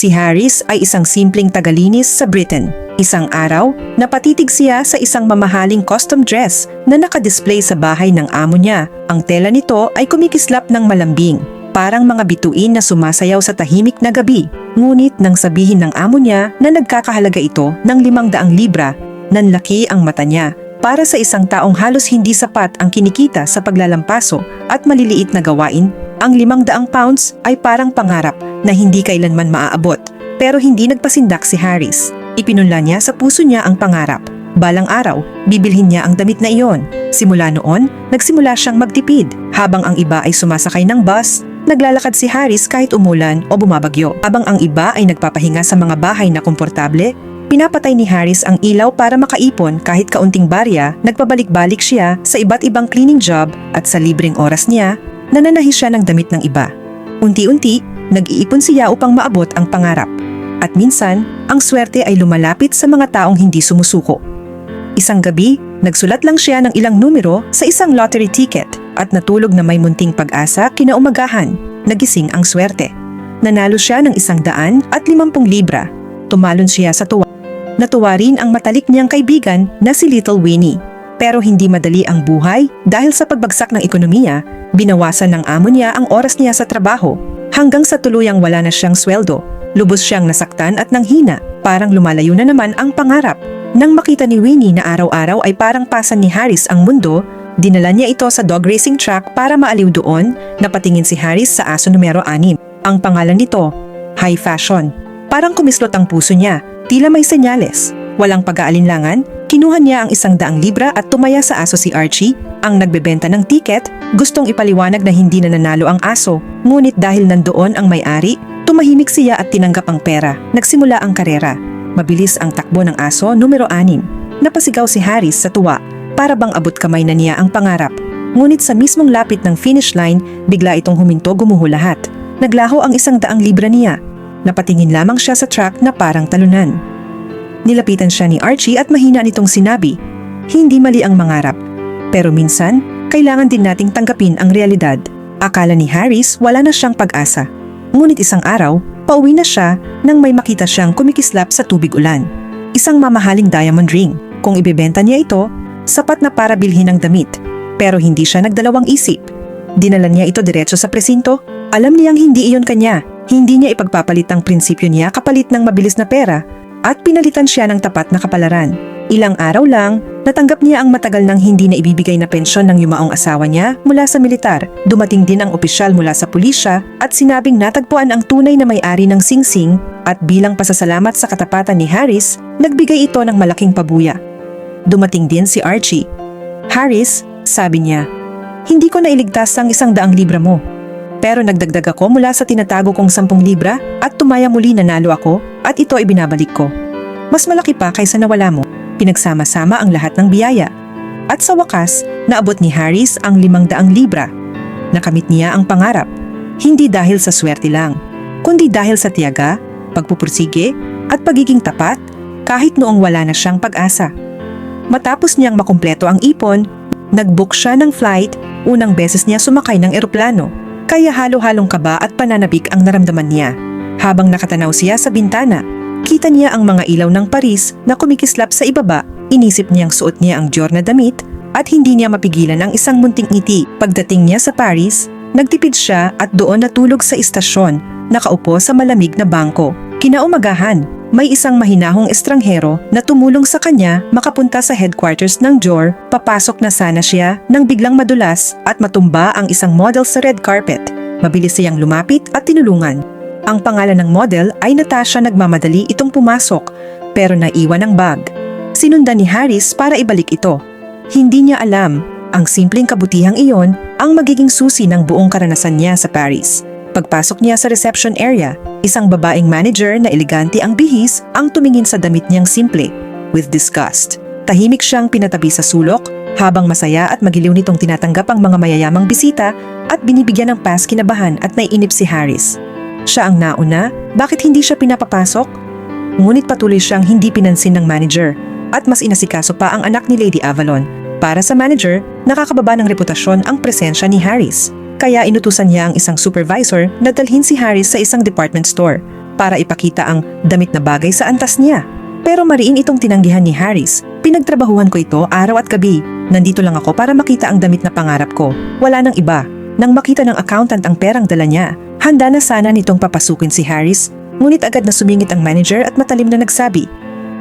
Si Harris ay isang simpleng tagalinis sa Britain. Isang araw, napatitig siya sa isang mamahaling custom dress na nakadisplay sa bahay ng amo niya. Ang tela nito ay kumikislap ng malambing, parang mga bituin na sumasayaw sa tahimik na gabi. Ngunit nang sabihin ng amo niya na nagkakahalaga ito ng limang daang libra, nanlaki ang mata niya para sa isang taong halos hindi sapat ang kinikita sa paglalampaso at maliliit na gawain, ang limang daang pounds ay parang pangarap na hindi kailanman maaabot. Pero hindi nagpasindak si Harris. Ipinunla niya sa puso niya ang pangarap. Balang araw, bibilhin niya ang damit na iyon. Simula noon, nagsimula siyang magtipid. Habang ang iba ay sumasakay ng bus, naglalakad si Harris kahit umulan o bumabagyo. Habang ang iba ay nagpapahinga sa mga bahay na komportable, Pinapatay ni Harris ang ilaw para makaipon kahit kaunting barya, nagpabalik-balik siya sa iba't ibang cleaning job at sa libreng oras niya, nananahi siya ng damit ng iba. Unti-unti, nag-iipon siya upang maabot ang pangarap. At minsan, ang swerte ay lumalapit sa mga taong hindi sumusuko. Isang gabi, nagsulat lang siya ng ilang numero sa isang lottery ticket at natulog na may munting pag-asa kinaumagahan. Nagising ang swerte. Nanalo siya ng isang daan at limampung libra. Tumalon siya sa tuwa. Natuwa rin ang matalik niyang kaibigan na si Little Winnie. Pero hindi madali ang buhay dahil sa pagbagsak ng ekonomiya, binawasan ng amo niya ang oras niya sa trabaho hanggang sa tuluyang wala na siyang sweldo. Lubos siyang nasaktan at nanghina, parang lumalayo na naman ang pangarap. Nang makita ni Winnie na araw-araw ay parang pasan ni Harris ang mundo, dinala niya ito sa dog racing track para maaliw doon, napatingin si Harris sa aso numero 6. Ang pangalan nito, High Fashion. Parang kumislot ang puso niya Tila may senyales. Walang pag-aalinlangan, kinuha niya ang isang daang libra at tumaya sa aso si Archie, ang nagbebenta ng tiket, gustong ipaliwanag na hindi na nanalo ang aso, ngunit dahil nandoon ang may-ari, tumahimik siya at tinanggap ang pera. Nagsimula ang karera. Mabilis ang takbo ng aso numero 6. Napasigaw si Harris sa tuwa, para bang abot kamay na niya ang pangarap. Ngunit sa mismong lapit ng finish line, bigla itong huminto gumuho lahat. Naglaho ang isang daang libra niya Napatingin lamang siya sa truck na parang talunan. Nilapitan siya ni Archie at mahina nitong sinabi, Hindi mali ang mangarap. Pero minsan, kailangan din nating tanggapin ang realidad. Akala ni Harris wala na siyang pag-asa. Ngunit isang araw, pauwi na siya nang may makita siyang kumikislap sa tubig ulan. Isang mamahaling diamond ring. Kung ibebenta niya ito, sapat na para bilhin ang damit. Pero hindi siya nagdalawang isip. Dinala niya ito diretso sa presinto. Alam niyang hindi iyon kanya hindi niya ipagpapalit ang prinsipyo niya kapalit ng mabilis na pera at pinalitan siya ng tapat na kapalaran. Ilang araw lang, natanggap niya ang matagal nang hindi na ibibigay na pensyon ng yumaong asawa niya mula sa militar. Dumating din ang opisyal mula sa pulisya at sinabing natagpuan ang tunay na may-ari ng singsing at bilang pasasalamat sa katapatan ni Harris, nagbigay ito ng malaking pabuya. Dumating din si Archie. Harris, sabi niya, hindi ko nailigtas ang isang daang libra mo. Pero nagdagdag ako mula sa tinatago kong 10 libra at tumaya muli nanalo ako at ito ay binabalik ko. Mas malaki pa kaysa nawala mo, pinagsama-sama ang lahat ng biyaya. At sa wakas, naabot ni Harris ang 500 libra. Nakamit niya ang pangarap, hindi dahil sa swerte lang, kundi dahil sa tiyaga, pagpupursige at pagiging tapat kahit noong wala na siyang pag-asa. Matapos niyang makumpleto ang ipon, nag-book siya ng flight, unang beses niya sumakay ng eroplano kaya halo-halong kaba at pananabik ang naramdaman niya. Habang nakatanaw siya sa bintana, kita niya ang mga ilaw ng Paris na kumikislap sa ibaba, inisip niyang suot niya ang Dior na damit at hindi niya mapigilan ang isang munting ngiti. Pagdating niya sa Paris, nagtipid siya at doon natulog sa istasyon, nakaupo sa malamig na bangko. Kinaumagahan, may isang mahinahong estranghero na tumulong sa kanya makapunta sa headquarters ng JOR, papasok na sana siya nang biglang madulas at matumba ang isang model sa red carpet. Mabilis siyang lumapit at tinulungan. Ang pangalan ng model ay Natasha nagmamadali itong pumasok pero naiwan ang bag. Sinundan ni Harris para ibalik ito. Hindi niya alam, ang simpleng kabutihang iyon ang magiging susi ng buong karanasan niya sa Paris. Pagpasok niya sa reception area, isang babaeng manager na elegante ang bihis ang tumingin sa damit niyang simple, with disgust. Tahimik siyang pinatabi sa sulok, habang masaya at magiliw nitong tinatanggap ang mga mayayamang bisita at binibigyan ng pass kinabahan at naiinip si Harris. Siya ang nauna, bakit hindi siya pinapapasok? Ngunit patuloy siyang hindi pinansin ng manager at mas inasikaso pa ang anak ni Lady Avalon. Para sa manager, nakakababa ng reputasyon ang presensya ni Harris. Kaya inutusan niya ang isang supervisor na dalhin si Harris sa isang department store. para ipakita ang damit na bagay sa antas niya. Pero mariin itong tinanggihan ni Harris. Pinagtrabahuhan ko ito araw at gabi. Nandito lang ako para makita ang damit na pangarap ko. Wala nang iba. Nang makita ng accountant ang perang dala niya, handa na sana nitong papasukin si Harris, ngunit agad na sumingit ang manager at matalim na nagsabi,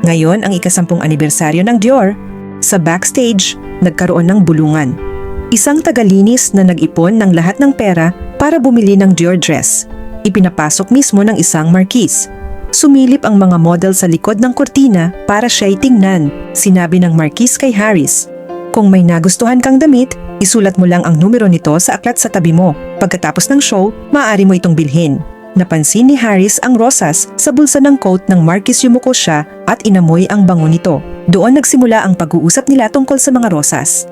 Ngayon ang ikasampung anibersaryo ng Dior. Sa backstage, nagkaroon ng bulungan. Isang tagalinis na nag-ipon ng lahat ng pera para bumili ng Dior dress. Ipinapasok mismo ng isang marquise. Sumilip ang mga model sa likod ng kurtina para siya'y tingnan, sinabi ng marquise kay Harris. Kung may nagustuhan kang damit, isulat mo lang ang numero nito sa aklat sa tabi mo. Pagkatapos ng show, maaari mo itong bilhin. Napansin ni Harris ang rosas sa bulsa ng coat ng Marquis Yumuko siya at inamoy ang bango nito. Doon nagsimula ang pag-uusap nila tungkol sa mga rosas.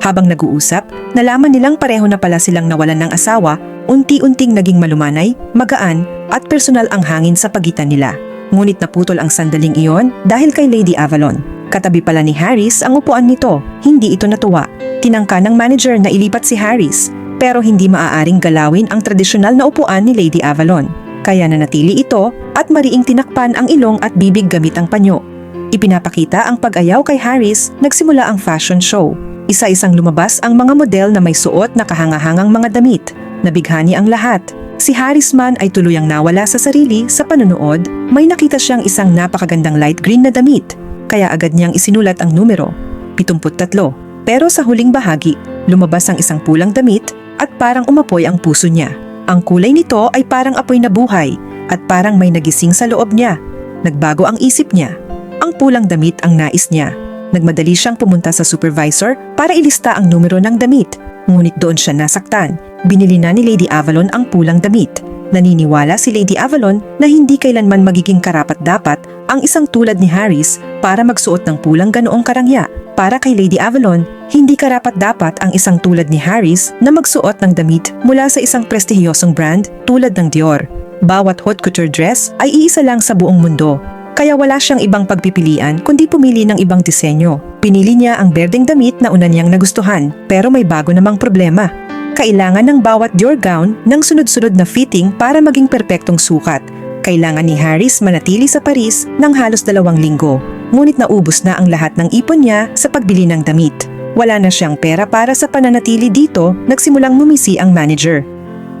Habang nag-uusap, nalaman nilang pareho na pala silang nawalan ng asawa, unti-unting naging malumanay, magaan, at personal ang hangin sa pagitan nila. Ngunit naputol ang sandaling iyon dahil kay Lady Avalon. Katabi pala ni Harris ang upuan nito, hindi ito natuwa. Tinangka ng manager na ilipat si Harris, pero hindi maaaring galawin ang tradisyonal na upuan ni Lady Avalon. Kaya nanatili ito at mariing tinakpan ang ilong at bibig gamit ang panyo. Ipinapakita ang pag-ayaw kay Harris, nagsimula ang fashion show. Isa-isang lumabas ang mga model na may suot na kahangahangang mga damit. Nabighani ang lahat. Si Harris man ay tuluyang nawala sa sarili sa panunood, may nakita siyang isang napakagandang light green na damit, kaya agad niyang isinulat ang numero, 73. Pero sa huling bahagi, lumabas ang isang pulang damit at parang umapoy ang puso niya. Ang kulay nito ay parang apoy na buhay at parang may nagising sa loob niya. Nagbago ang isip niya. Ang pulang damit ang nais niya. Nagmadali siyang pumunta sa supervisor para ilista ang numero ng damit. Ngunit doon siya nasaktan. Binili na ni Lady Avalon ang pulang damit. Naniniwala si Lady Avalon na hindi kailanman magiging karapat-dapat ang isang tulad ni Harris para magsuot ng pulang ganoong karangya. Para kay Lady Avalon, hindi karapat-dapat ang isang tulad ni Harris na magsuot ng damit mula sa isang prestihiyosong brand tulad ng Dior. Bawat haute couture dress ay iisa lang sa buong mundo. Kaya wala siyang ibang pagpipilian kundi pumili ng ibang disenyo. Pinili niya ang berdeng damit na una niyang nagustuhan pero may bago namang problema. Kailangan ng bawat Dior gown ng sunod-sunod na fitting para maging perpektong sukat. Kailangan ni Harris manatili sa Paris ng halos dalawang linggo. Ngunit naubos na ang lahat ng ipon niya sa pagbili ng damit. Wala na siyang pera para sa pananatili dito, nagsimulang mumisi ang manager.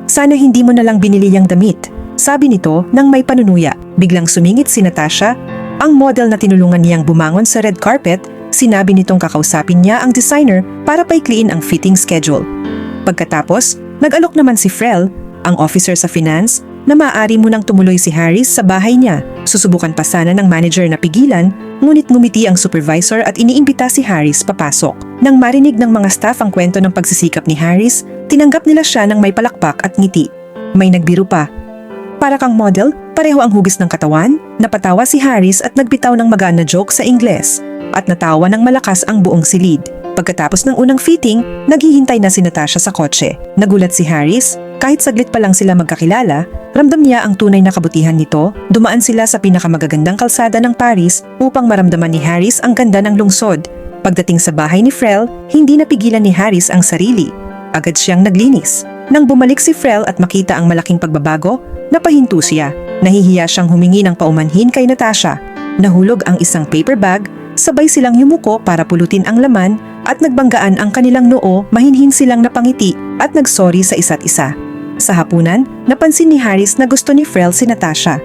Sana hindi mo na lang binili yung damit. Sabi nito nang may panunuya. Biglang sumingit si Natasha, ang model na tinulungan niyang bumangon sa red carpet, sinabi nitong kakausapin niya ang designer para paikliin ang fitting schedule. Pagkatapos, nag-alok naman si Frel, ang officer sa finance, na maaari munang tumuloy si Harris sa bahay niya. Susubukan pa sana ng manager na pigilan, ngunit ngumiti ang supervisor at iniimbita si Harris papasok. Nang marinig ng mga staff ang kwento ng pagsisikap ni Harris, tinanggap nila siya ng may palakpak at ngiti. May nagbiro pa. Para kang model, pareho ang hugis ng katawan, napatawa si Harris at nagbitaw ng magaan na joke sa Ingles, at natawa ng malakas ang buong silid. Pagkatapos ng unang fitting, naghihintay na si Natasha sa kotse. Nagulat si Harris, kahit saglit pa lang sila magkakilala, ramdam niya ang tunay na kabutihan nito, dumaan sila sa pinakamagagandang kalsada ng Paris upang maramdaman ni Harris ang ganda ng lungsod. Pagdating sa bahay ni Frel, hindi napigilan ni Harris ang sarili. Agad siyang naglinis. Nang bumalik si Frel at makita ang malaking pagbabago, napahinto siya. Nahihiya siyang humingi ng paumanhin kay Natasha. Nahulog ang isang paper bag, sabay silang yumuko para pulutin ang laman at nagbanggaan ang kanilang noo, mahinhin silang napangiti at nagsorry sa isa't isa. Sa hapunan, napansin ni Harris na gusto ni Frel si Natasha.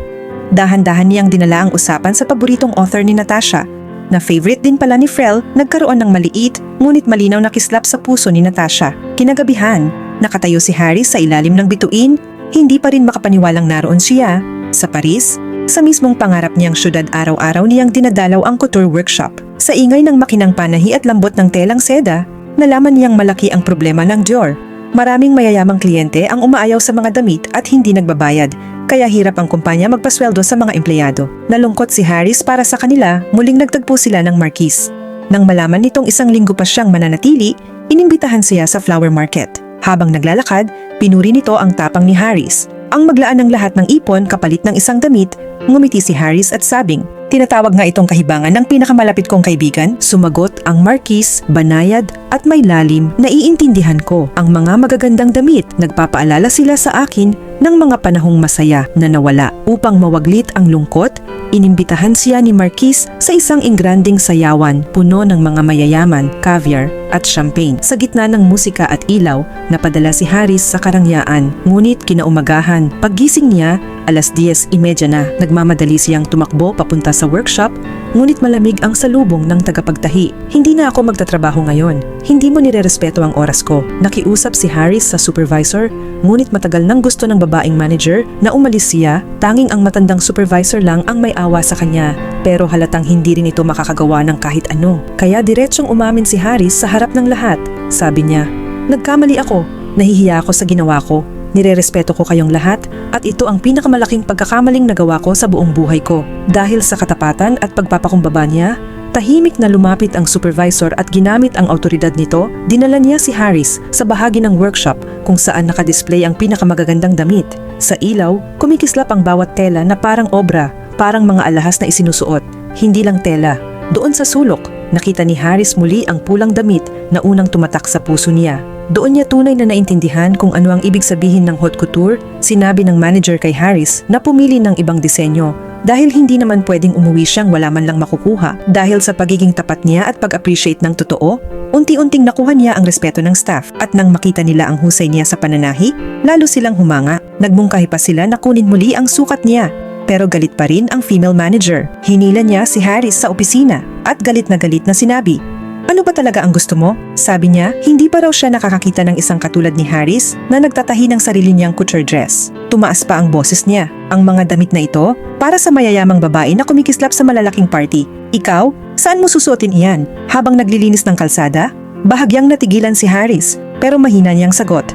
Dahan-dahan niyang dinala ang usapan sa paboritong author ni Natasha, na favorite din pala ni Frel, nagkaroon ng maliit ngunit malinaw na kislap sa puso ni Natasha. Kinagabihan, nakatayo si Harris sa ilalim ng bituin, hindi pa rin makapaniwalang naroon siya. Sa Paris, sa mismong pangarap niyang syudad araw-araw niyang dinadalaw ang couture workshop. Sa ingay ng makinang panahi at lambot ng telang seda, nalaman niyang malaki ang problema ng Dior. Maraming mayayamang kliyente ang umaayaw sa mga damit at hindi nagbabayad, kaya hirap ang kumpanya magpasweldo sa mga empleyado. Nalungkot si Harris para sa kanila, muling nagtagpo sila ng Marquis. Nang malaman nitong isang linggo pa siyang mananatili, inimbitahan siya sa flower market. Habang naglalakad, pinuri nito ang tapang ni Harris. Ang maglaan ng lahat ng ipon kapalit ng isang damit, ngumiti si Harris at sabing, Tinatawag nga itong kahibangan ng pinakamalapit kong kaibigan. Sumagot ang Marquis, banayad at may lalim. Naiintindihan ko ang mga magagandang damit. Nagpapaalala sila sa akin ng mga panahong masaya na nawala. Upang mawaglit ang lungkot, inimbitahan siya ni Marquis sa isang ingranding sayawan puno ng mga mayayaman, caviar at champagne. Sa gitna ng musika at ilaw, napadala si Harris sa karangyaan. Ngunit kinaumagahan, paggising niya, alas 10.30 na. Nagmamadali siyang tumakbo papunta sa workshop, ngunit malamig ang salubong ng tagapagtahi. Hindi na ako magtatrabaho ngayon. Hindi mo nirerespeto ang oras ko. Nakiusap si Harris sa supervisor, ngunit matagal nang gusto ng babaeng manager na umalis siya, tanging ang matandang supervisor lang ang may awa sa kanya. Pero halatang hindi rin ito makakagawa ng kahit ano. Kaya diretsyong umamin si Harris sa harap ng lahat. Sabi niya, Nagkamali ako. Nahihiya ako sa ginawa ko. Nirerespeto ko kayong lahat at ito ang pinakamalaking pagkakamaling nagawa ko sa buong buhay ko. Dahil sa katapatan at pagpapakumbaba niya, tahimik na lumapit ang supervisor at ginamit ang autoridad nito, dinala niya si Harris sa bahagi ng workshop kung saan nakadisplay ang pinakamagagandang damit. Sa ilaw, kumikislap ang bawat tela na parang obra, parang mga alahas na isinusuot, hindi lang tela. Doon sa sulok, nakita ni Harris muli ang pulang damit na unang tumatak sa puso niya. Doon niya tunay na naintindihan kung ano ang ibig sabihin ng haute couture, sinabi ng manager kay Harris na pumili ng ibang disenyo dahil hindi naman pwedeng umuwi siyang wala man lang makukuha. Dahil sa pagiging tapat niya at pag-appreciate ng totoo, unti-unting nakuha niya ang respeto ng staff at nang makita nila ang husay niya sa pananahi, lalo silang humanga. Nagmungkahi pa sila na kunin muli ang sukat niya. Pero galit pa rin ang female manager. Hinila niya si Harris sa opisina at galit na galit na sinabi, ano ba talaga ang gusto mo? Sabi niya, hindi pa raw siya nakakakita ng isang katulad ni Harris na nagtatahi ng sarili niyang couture dress. Tumaas pa ang boses niya. Ang mga damit na ito, para sa mayayamang babae na kumikislap sa malalaking party. Ikaw, saan mo susuotin iyan? Habang naglilinis ng kalsada? Bahagyang natigilan si Harris, pero mahina niyang sagot.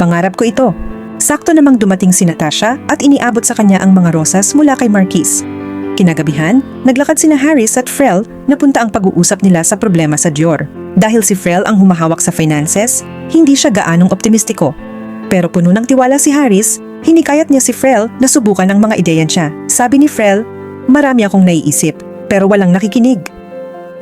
Pangarap ko ito. Sakto namang dumating si Natasha at iniabot sa kanya ang mga rosas mula kay Marquis. Kinagabihan, naglakad sina Harris at Frel na punta ang pag-uusap nila sa problema sa Dior. Dahil si Frel ang humahawak sa finances, hindi siya gaanong optimistiko. Pero puno ng tiwala si Harris, hinikayat niya si Frel na subukan ang mga ideya niya. Sabi ni Frel, marami akong naiisip, pero walang nakikinig.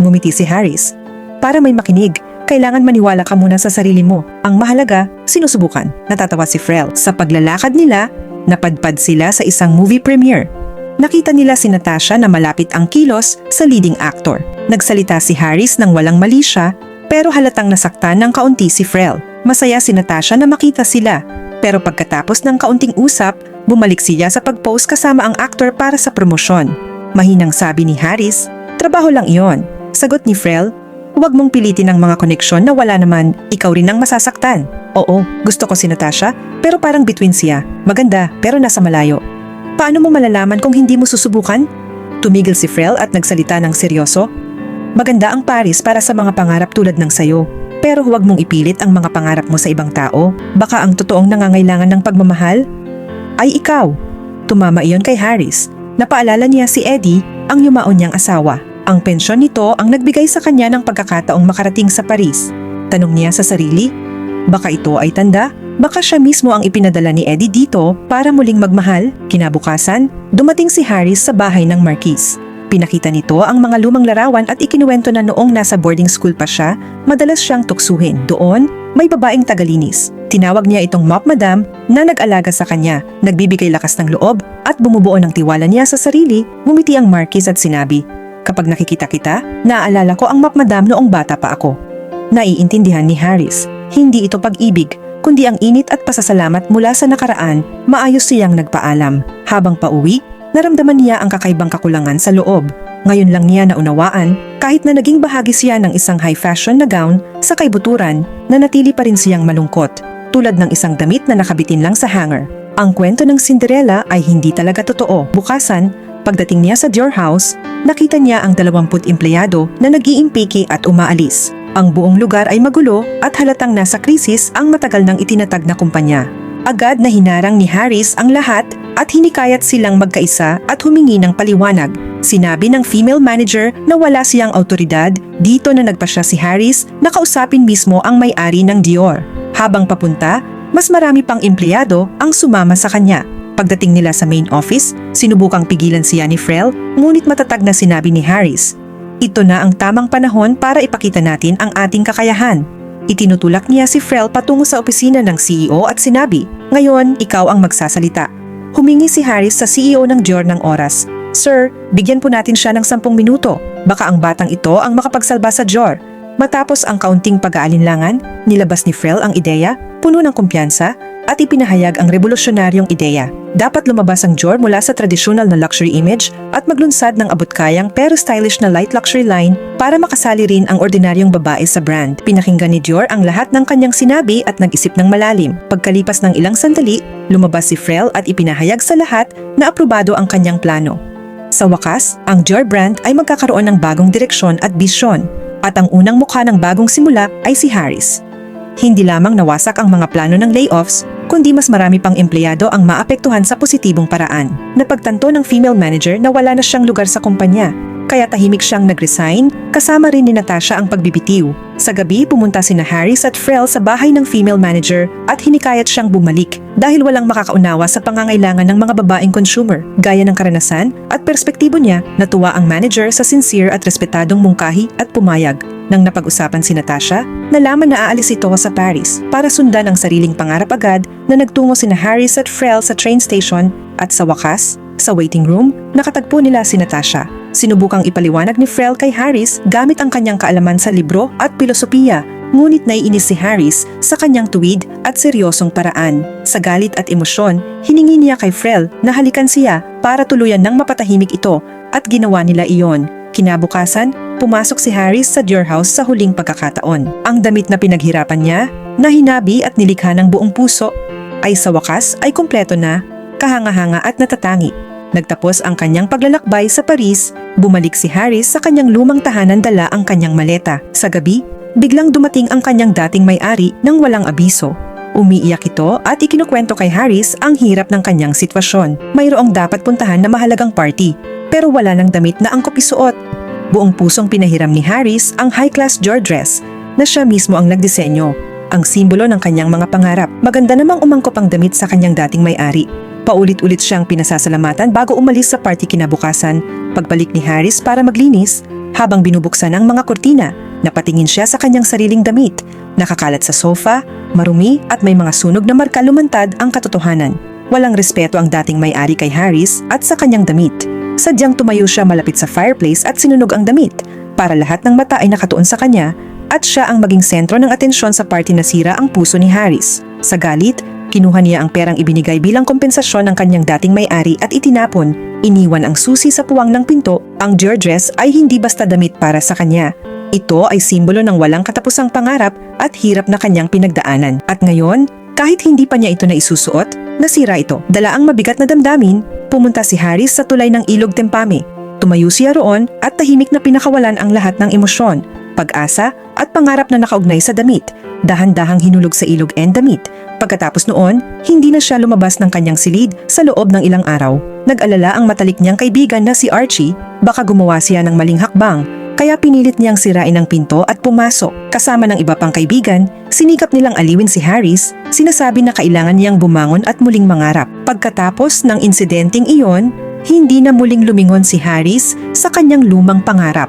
Ngumiti si Harris. Para may makinig, kailangan maniwala ka muna sa sarili mo. Ang mahalaga, sinusubukan. Natatawa si Frel. Sa paglalakad nila, napadpad sila sa isang movie premiere. Nakita nila si Natasha na malapit ang kilos sa leading actor. Nagsalita si Harris nang walang mali siya, pero halatang nasaktan ng kaunti si Frel. Masaya si Natasha na makita sila, pero pagkatapos ng kaunting usap, bumalik siya sa pag-pose kasama ang actor para sa promosyon. Mahinang sabi ni Harris, trabaho lang iyon. Sagot ni Frel, huwag mong pilitin ang mga koneksyon na wala naman, ikaw rin ang masasaktan. Oo, gusto ko si Natasha, pero parang between siya. Maganda, pero nasa malayo. Paano mo malalaman kung hindi mo susubukan? Tumigil si Frel at nagsalita ng seryoso. Maganda ang Paris para sa mga pangarap tulad ng sayo. Pero huwag mong ipilit ang mga pangarap mo sa ibang tao. Baka ang totoong nangangailangan ng pagmamahal ay ikaw. Tumama iyon kay Harris. Napaalala niya si Eddie, ang yumaon niyang asawa. Ang pensyon nito ang nagbigay sa kanya ng pagkakataong makarating sa Paris. Tanong niya sa sarili, baka ito ay tanda Baka siya mismo ang ipinadala ni Eddie dito para muling magmahal. Kinabukasan, dumating si Harris sa bahay ng Marquis. Pinakita nito ang mga lumang larawan at ikinuwento na noong nasa boarding school pa siya, madalas siyang tuksuhin. Doon, may babaeng tagalinis. Tinawag niya itong mop madam na nag-alaga sa kanya, nagbibigay lakas ng loob at bumubuo ng tiwala niya sa sarili, ngumiti ang Marquis at sinabi, Kapag nakikita kita, naaalala ko ang mop madam noong bata pa ako. Naiintindihan ni Harris, hindi ito pag-ibig, kundi ang init at pasasalamat mula sa nakaraan, maayos siyang nagpaalam. Habang pauwi, naramdaman niya ang kakaibang kakulangan sa loob. Ngayon lang niya naunawaan, kahit na naging bahagi siya ng isang high fashion na gown sa kaibuturan, na natili pa rin siyang malungkot, tulad ng isang damit na nakabitin lang sa hanger. Ang kwento ng Cinderella ay hindi talaga totoo. Bukasan, pagdating niya sa Dior House, nakita niya ang 20 empleyado na nag-iimpiki at umaalis. Ang buong lugar ay magulo at halatang nasa krisis ang matagal nang itinatag na kumpanya. Agad na hinarang ni Harris ang lahat at hinikayat silang magkaisa at humingi ng paliwanag. Sinabi ng female manager na wala siyang autoridad dito na nagpasya si Harris na kausapin mismo ang may-ari ng Dior. Habang papunta, mas marami pang empleyado ang sumama sa kanya. Pagdating nila sa main office, sinubukang pigilan siya ni Frel, ngunit matatag na sinabi ni Harris. Ito na ang tamang panahon para ipakita natin ang ating kakayahan. Itinutulak niya si Frel patungo sa opisina ng CEO at sinabi, Ngayon, ikaw ang magsasalita. Humingi si Harris sa CEO ng Dior ng oras. Sir, bigyan po natin siya ng 10 minuto. Baka ang batang ito ang makapagsalba sa Dior. Matapos ang kaunting pag-aalinlangan, nilabas ni Frel ang ideya, puno ng kumpiyansa, at ipinahayag ang revolusyonaryong ideya. Dapat lumabas ang Dior mula sa tradisyonal na luxury image at maglunsad ng abot-kayang pero stylish na light luxury line para makasali rin ang ordinaryong babae sa brand. Pinakinggan ni Dior ang lahat ng kanyang sinabi at nag-isip ng malalim. Pagkalipas ng ilang sandali, lumabas si Frel at ipinahayag sa lahat na aprobado ang kanyang plano. Sa wakas, ang Dior brand ay magkakaroon ng bagong direksyon at bisyon at ang unang mukha ng bagong simula ay si Harris. Hindi lamang nawasak ang mga plano ng layoffs, kundi mas marami pang empleyado ang maapektuhan sa positibong paraan. Napagtanto ng female manager na wala na siyang lugar sa kumpanya, kaya tahimik siyang nag-resign, kasama rin ni Natasha ang pagbibitiw. Sa gabi, pumunta sina Harris at Frel sa bahay ng female manager at hinikayat siyang bumalik dahil walang makakaunawa sa pangangailangan ng mga babaeng consumer. Gaya ng karanasan at perspektibo niya, natuwa ang manager sa sincere at respetadong mungkahi at pumayag. Nang napag-usapan si Natasha, nalaman na aalis ito sa Paris para sundan ang sariling pangarap agad na nagtungo sina Harris at Frel sa train station at sa wakas, sa waiting room, nakatagpo nila si Natasha. Sinubukang ipaliwanag ni Frel kay Harris gamit ang kanyang kaalaman sa libro at pilosopiya, ngunit naiinis si Harris sa kanyang tuwid at seryosong paraan. Sa galit at emosyon, hiningi niya kay Frel na halikan siya para tuluyan ng mapatahimik ito at ginawa nila iyon. Kinabukasan, pumasok si Harris sa Dior House sa huling pagkakataon. Ang damit na pinaghirapan niya, na hinabi at nilikha ng buong puso, ay sa wakas ay kumpleto na, kahanga-hanga at natatangi. Nagtapos ang kanyang paglalakbay sa Paris, bumalik si Harris sa kanyang lumang tahanan dala ang kanyang maleta. Sa gabi, biglang dumating ang kanyang dating may-ari nang walang abiso. Umiiyak ito at ikinukwento kay Harris ang hirap ng kanyang sitwasyon. Mayroong dapat puntahan na mahalagang party, pero wala ng damit na angkop isuot. Buong pusong pinahiram ni Harris ang high-class Dior dress na siya mismo ang nagdisenyo. Ang simbolo ng kanyang mga pangarap. Maganda namang umangkop ang damit sa kanyang dating may-ari. Paulit-ulit siyang pinasasalamatan bago umalis sa party kinabukasan. Pagbalik ni Harris para maglinis, habang binubuksan ang mga kortina, napatingin siya sa kanyang sariling damit. Nakakalat sa sofa, marumi at may mga sunog na marka lumantad ang katotohanan. Walang respeto ang dating may-ari kay Harris at sa kanyang damit. Sadyang tumayo siya malapit sa fireplace at sinunog ang damit para lahat ng mata ay nakatuon sa kanya at siya ang maging sentro ng atensyon sa party na sira ang puso ni Harris. Sa galit, kinuha niya ang perang ibinigay bilang kompensasyon ng kanyang dating may-ari at itinapon. Iniwan ang susi sa puwang ng pinto, ang dress ay hindi basta damit para sa kanya. Ito ay simbolo ng walang katapusang pangarap at hirap na kanyang pinagdaanan. At ngayon, kahit hindi pa niya ito na isusuot, nasira ito. Dala ang mabigat na damdamin, pumunta si Harris sa tulay ng ilog Tempame. Tumayo siya roon at tahimik na pinakawalan ang lahat ng emosyon, pag-asa at pangarap na nakaugnay sa damit. Dahan-dahang hinulog sa ilog and damit. Pagkatapos noon, hindi na siya lumabas ng kanyang silid sa loob ng ilang araw. Nag-alala ang matalik niyang kaibigan na si Archie, baka gumawa siya ng maling hakbang, kaya pinilit niyang sirain ang pinto at pumasok. Kasama ng iba pang kaibigan, sinikap nilang aliwin si Harris, sinasabi na kailangan niyang bumangon at muling mangarap. Pagkatapos ng insidenteng iyon, hindi na muling lumingon si Harris sa kanyang lumang pangarap.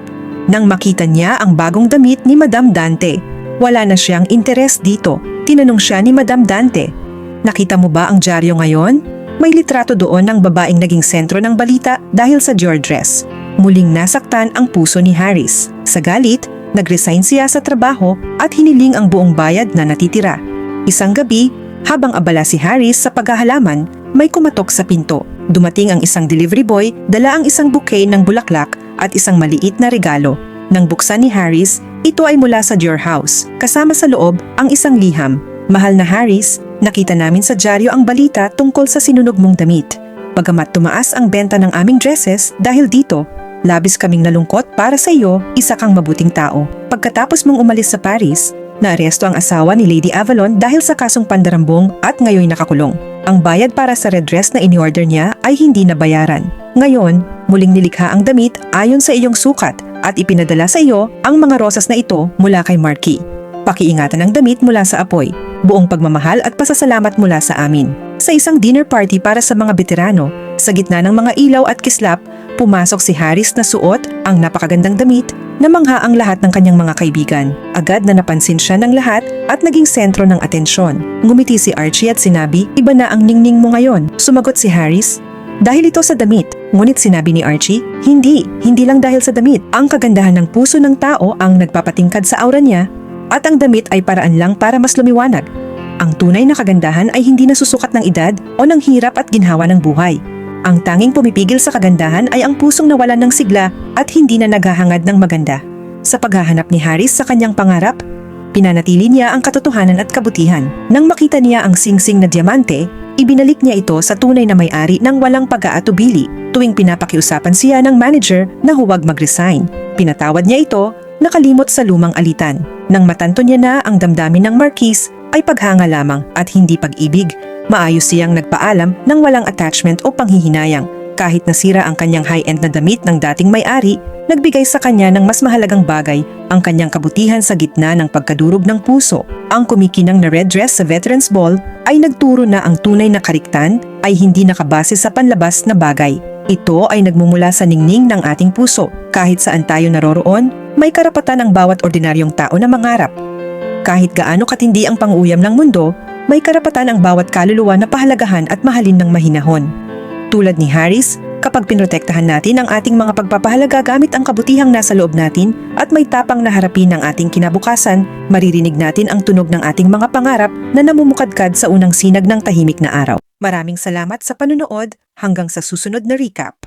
Nang makita niya ang bagong damit ni Madame Dante, wala na siyang interes dito. Tinanong siya ni Madame Dante, Nakita mo ba ang dyaryo ngayon? May litrato doon ng babaeng naging sentro ng balita dahil sa Dior dress. Muling nasaktan ang puso ni Harris. Sa galit, nag-resign siya sa trabaho at hiniling ang buong bayad na natitira. Isang gabi, habang abala si Harris sa paghahalaman, may kumatok sa pinto. Dumating ang isang delivery boy, dala ang isang bouquet ng bulaklak at isang maliit na regalo. Nang buksan ni Harris, ito ay mula sa Dior House. Kasama sa loob ang isang liham. Mahal na Harris, nakita namin sa dyaryo ang balita tungkol sa sinunog mong damit. Bagamat tumaas ang benta ng aming dresses dahil dito, labis kaming nalungkot para sa iyo, isa kang mabuting tao. Pagkatapos mong umalis sa Paris, naaresto ang asawa ni Lady Avalon dahil sa kasong pandarambong at ngayon nakakulong. Ang bayad para sa red dress na iniorder niya ay hindi nabayaran. Ngayon, muling nilikha ang damit ayon sa iyong sukat at ipinadala sa iyo ang mga rosas na ito mula kay Marquis. Pakiingatan ang damit mula sa apoy. Buong pagmamahal at pasasalamat mula sa amin. Sa isang dinner party para sa mga veterano. Sa gitna ng mga ilaw at kislap, pumasok si Harris na suot ang napakagandang damit na mangha ang lahat ng kanyang mga kaibigan. Agad na napansin siya ng lahat at naging sentro ng atensyon. Ngumiti si Archie at sinabi, iba na ang ningning mo ngayon. Sumagot si Harris, dahil ito sa damit. Ngunit sinabi ni Archie, hindi, hindi lang dahil sa damit. Ang kagandahan ng puso ng tao ang nagpapatingkad sa aura niya at ang damit ay paraan lang para mas lumiwanag. Ang tunay na kagandahan ay hindi nasusukat ng edad o ng hirap at ginhawa ng buhay. Ang tanging pumipigil sa kagandahan ay ang pusong nawalan ng sigla at hindi na naghahangad ng maganda. Sa paghahanap ni Harris sa kanyang pangarap, pinanatili niya ang katotohanan at kabutihan. Nang makita niya ang singsing na diamante, ibinalik niya ito sa tunay na may-ari ng walang pag-aatubili tuwing pinapakiusapan siya ng manager na huwag mag-resign. Pinatawad niya ito, nakalimot sa lumang alitan. Nang matanto niya na ang damdamin ng Marquis ay paghanga lamang at hindi pag-ibig, maayos siyang nagpaalam ng walang attachment o panghihinayang. Kahit nasira ang kanyang high-end na damit ng dating may-ari, nagbigay sa kanya ng mas mahalagang bagay ang kanyang kabutihan sa gitna ng pagkadurog ng puso. Ang kumikinang na red dress sa Veterans Ball ay nagturo na ang tunay na kariktan ay hindi nakabase sa panlabas na bagay. Ito ay nagmumula sa ningning ng ating puso. Kahit saan tayo naroroon, may karapatan ang bawat ordinaryong tao na mangarap. Kahit gaano katindi ang pang-uyam ng mundo, may karapatan ang bawat kaluluwa na pahalagahan at mahalin ng mahinahon. Tulad ni Harris, kapag pinrotektahan natin ang ating mga pagpapahalaga gamit ang kabutihang nasa loob natin at may tapang na harapin ang ating kinabukasan, maririnig natin ang tunog ng ating mga pangarap na namumukadkad sa unang sinag ng tahimik na araw. Maraming salamat sa panunood hanggang sa susunod na recap.